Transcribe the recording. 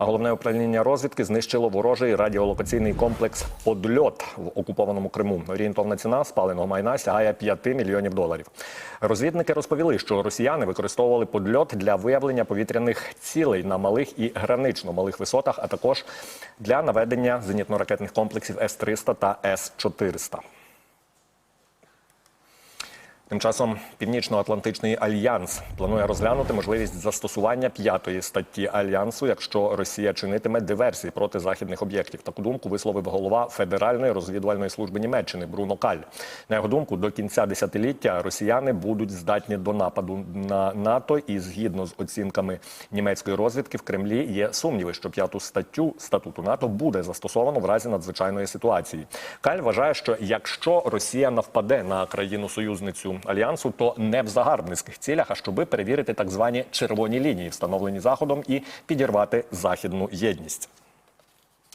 Головне управління розвідки знищило ворожий радіолокаційний комплекс Подльот в окупованому Криму. Орієнтовна ціна спаленого майна сягає 5 мільйонів доларів. Розвідники розповіли, що росіяни використовували подльот для виявлення повітряних цілей на малих і гранично малих висотах, а також для наведення зенітно-ракетних комплексів С-300 та С-400. Тим часом Північно-Атлантичний альянс планує розглянути можливість застосування п'ятої статті альянсу, якщо Росія чинитиме диверсії проти західних об'єктів. Таку думку висловив голова Федеральної розвідувальної служби Німеччини Бруно Каль. На його думку, до кінця десятиліття росіяни будуть здатні до нападу на НАТО, і згідно з оцінками німецької розвідки в Кремлі є сумніви, що п'яту статтю статуту НАТО буде застосовано в разі надзвичайної ситуації. Каль вважає, що якщо Росія навпаде на країну союзницю альянсу, то не в загарбницьких цілях, а щоби перевірити так звані червоні лінії, встановлені заходом, і підірвати західну єдність.